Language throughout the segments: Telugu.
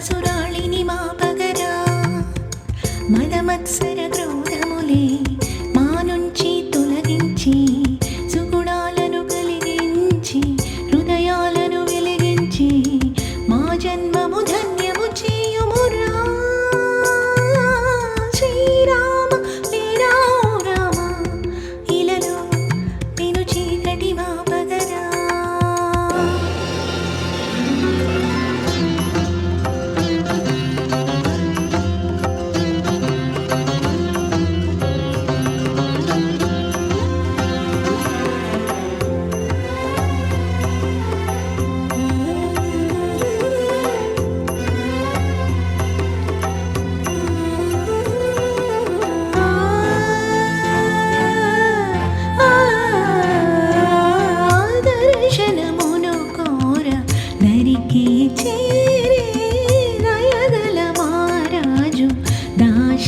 basura.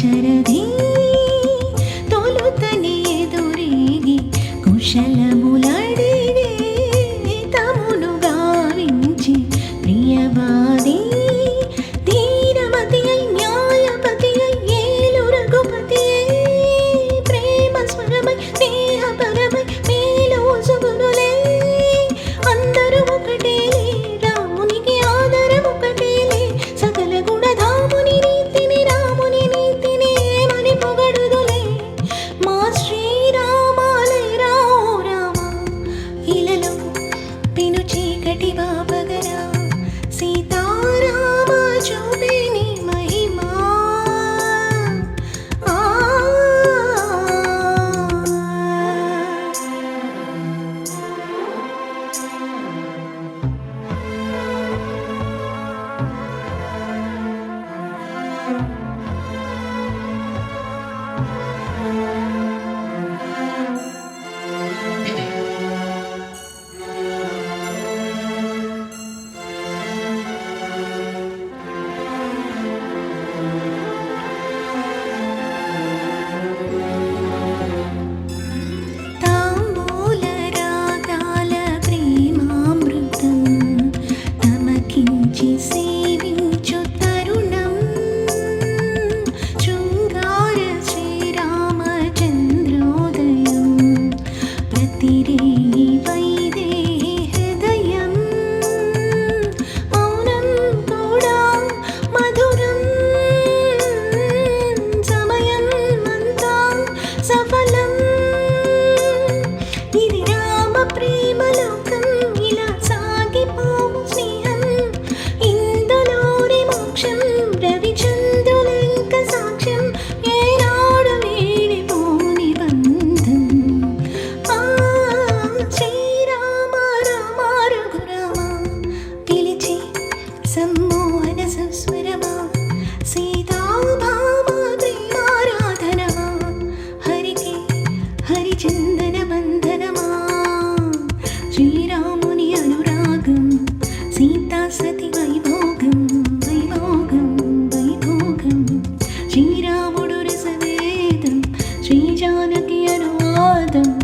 ശരദീ శ్రీరాముని అనురాగం సీతా సతి వైభోగం వైభోగం వైభోగం. శ్రీరాముడు రసవేదం శ్రీజానకి అనువాదం.